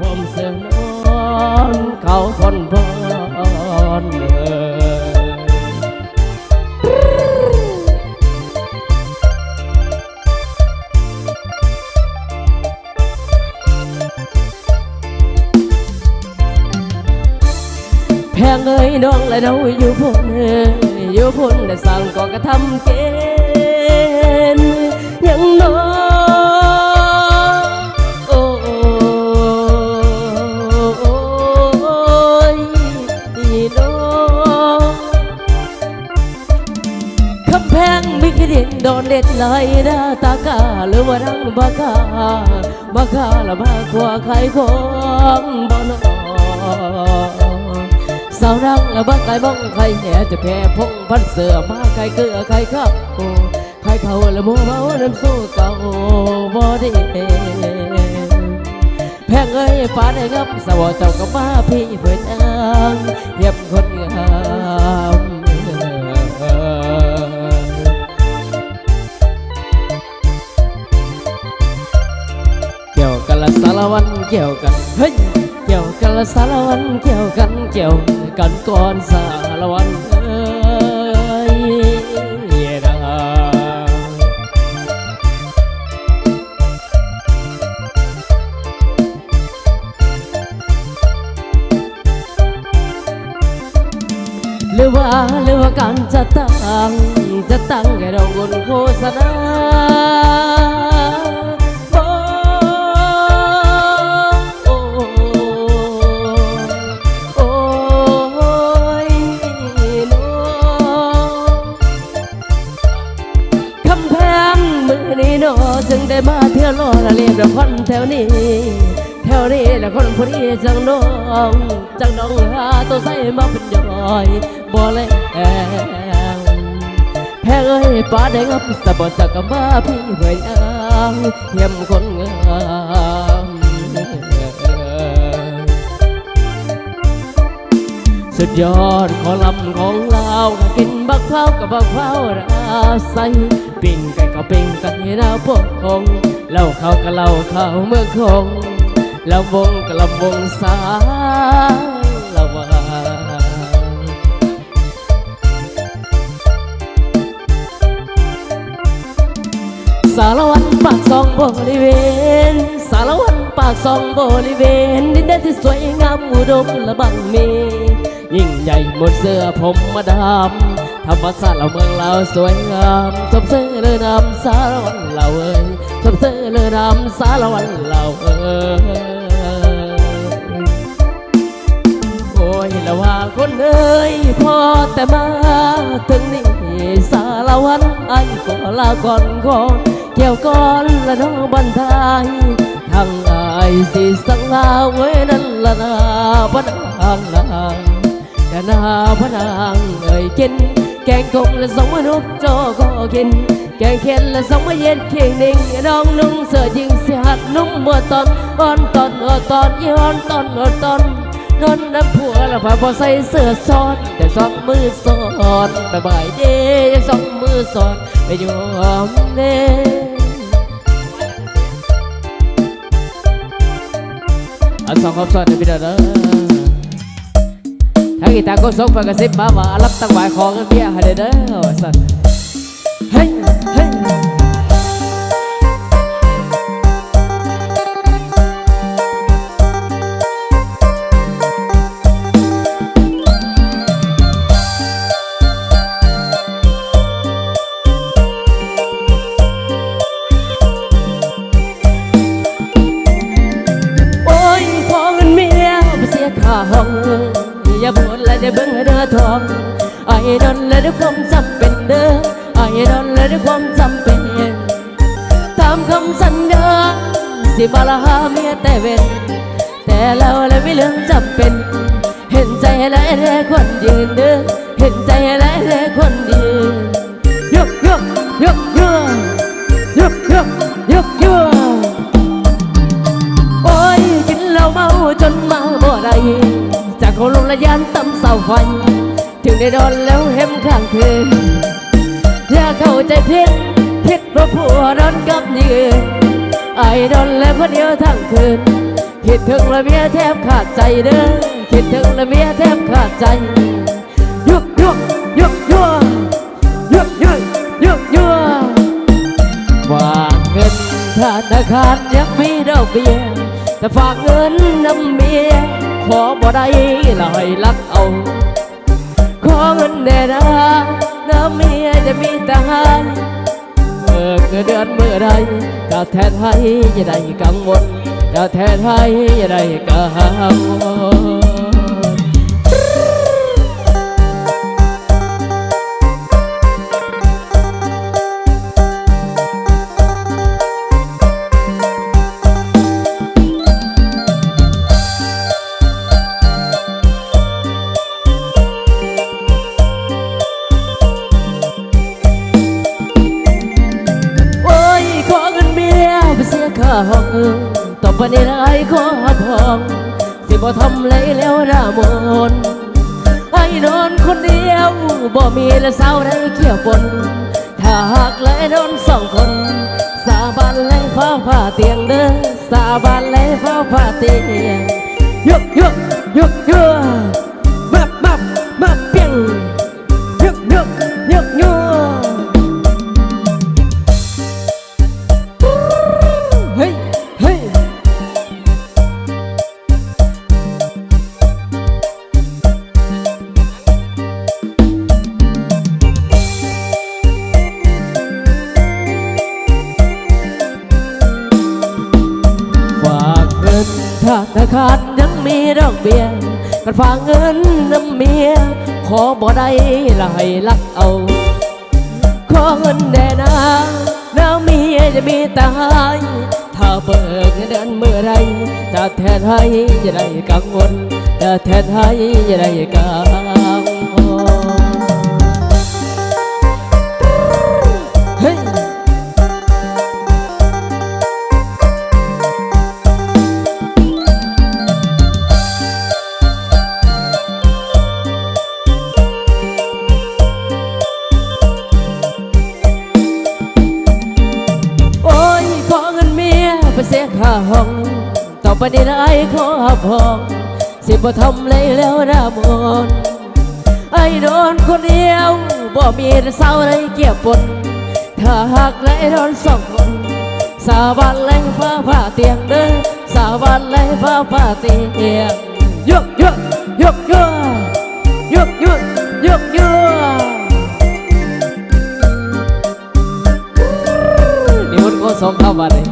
ผมเสือนอนเขาคนพรเอ่ยแพงเอ้ยน้องและเราอยู่พุ่นเอ้ยอยู่พุ่นแต่สั่งก็กระทำเกณฑ์ยังน้อง Layla takal warang baka Bakal bakwa khai khom bono Sao răng là bác cái bông khai nhẹ Chụp hè phong văn sửa má khai cửa khai khắp Khai khẩu là mua máu nấm xô cầu vô đi แพงเอ้ยฟ้าได้งับสวอเจ้าก็มาพี่เพื่อนเอิงเย็บค chiều cần hình chiều cần là xa lâu anh chiều cần chiều cần con xa lâu anh ơi, về đó lưu ba lưu ba cần chặt tăng chặt tăng cái đầu quần khô xa đó นี้นอจึงได้มาเที่ยวรอละเรียบคนแถวนี้ แถวนี้ละคนผู้นี้จังน้องจังน้องหาตัวใส่มาเป็นยอยบ่เลงแพงเอ้ยป้าได้งับสะบดจากกบมาพี่เพื่อนเยี่ยมคนงาม สุดยอดขอลำของเรากินบักเผากับบักเผาราใสปิ้งไก่ก็ปิ้งไก่เราพวกคงเล้าข้าวกับเล้าข้าวเมื่อคงลำวงกับลำวงสาละวาสารวันปากซองบริเวณ สารวันปากซองบริเวณดินแดนที่สวยงามอุดมและบังมี ยิ่งใหญ่หมดเสื้อผมมาดำธรรมศาสตร์เราเมืองเราสวยงามสมเสื้อเรือนำสารวันเราเอ้ยสมเสื้อเรือนำสารวันเราเอ้ยโอ้ยละว่าคนเอ้ยพอแต่มาถึงนี่สารวันไอ้ก็ลาก่อนก่อนเกี่ยวก่อนละน้องบันทายทางไอ้สิสังลาไว้นั่นละนาพนทางนา งกะนาพนางเอ้ยกิน แกงกงและสองมนุษย์โจก็กิน แกงเค็นและสองมาเย็นเคียงนึ่งน้องนุ่งเสื้อยิงเสียหัดนุ่มเมื่อตอนอ่อนตอนอ่อนตอนย้อนตอนอ่อนตอนนอนน้ำผัวแล้วพอพอใส่เสื้อซ้อนแต่สองมือซ้อนบายบายเด้ยังสองมือซ้อนไปยอมเด้อันสองคำสอนในพี่เด้อเด้อ ทางกีตาร์ก็ส่งไปกระซิบมาว่ารับตั้งหวายของกันเบี้ยให้เด้อเด้อว่าสันเฮ้ยเฮ้ย เบิ่งให้เด้อทองไอ้ดอนและด้วยความจำเป็นเด้อไอ้ดอนและด้วยความจำเป็น ตามคำสัญญาสิบาลาหาเมียแต่เว้นแต่เราและไม่เรื่องจำเป็น เห็นใจและแร่คนยืนเด้อเห็นใจและำเสาไฟถึงได้โดนแล้วเห็มข้างคืนอย่าเข้าใจผิดผิดเพราะผัวนอนกับยืนไอ้ดนแล้วคนเดียวทั้งคืน คิดถึงละเมียแทบขาดใจเด้อคิดถึงละเมียแทบขาดใจยุกยุกยุกยัวยุกยุกยุกยัวฝากเงินธนาคารยังไมีดอกเบี้ยแต่ฝากเงินน้ำเมีย อบ่ได้ลอยลักเอา ขอเงินแด่นะน้ำเมียจะมีตายเมื่อเดือนเมื่อไรจะแทนให้จะได้กังวลจะแทนให้จะได้กังวล หองเออต่อไปนี้ไอ้ขอหับห้องสิบ่ทำเลยแล้วรามนไอ้นอนคนเดียวบ่มีและสาวใดเกี่ยวปนถ้าหากและนอนสองคน สาบานและฟ้าผ่าเตียงเด้อสาบานและฟ้าผ่าเตียงยกยกยกยกมับมับมับเปียงยกยกยกยก ธนาคารยังมีดอกเบี้ยกันฝากเงินน้ำเมีย ขอบ่ได้ละให้ลักเอา ขอเงินแด่นาน้าเมียจะมีตาย ถ้าเบิกเงินเดือนเมื่อไร จะแทนให้จะได้กังวลจะแทนให้จะได้กังวล ปนี้นไอ้ขอหับห้องสิบ่ทำเลยแล้วนะมนไอ้โดนคนเดียวบ่มีเศร้าอะไรเกี่ยวปนถ้าหากและไอ้โดนสองคน สาบานและฟ้าผ่าเตียงเด้อสาบานและฟ้าผ่าเตียงยกยกยกยกยกยกยกยกนี่มันก็สองคำว่าเลย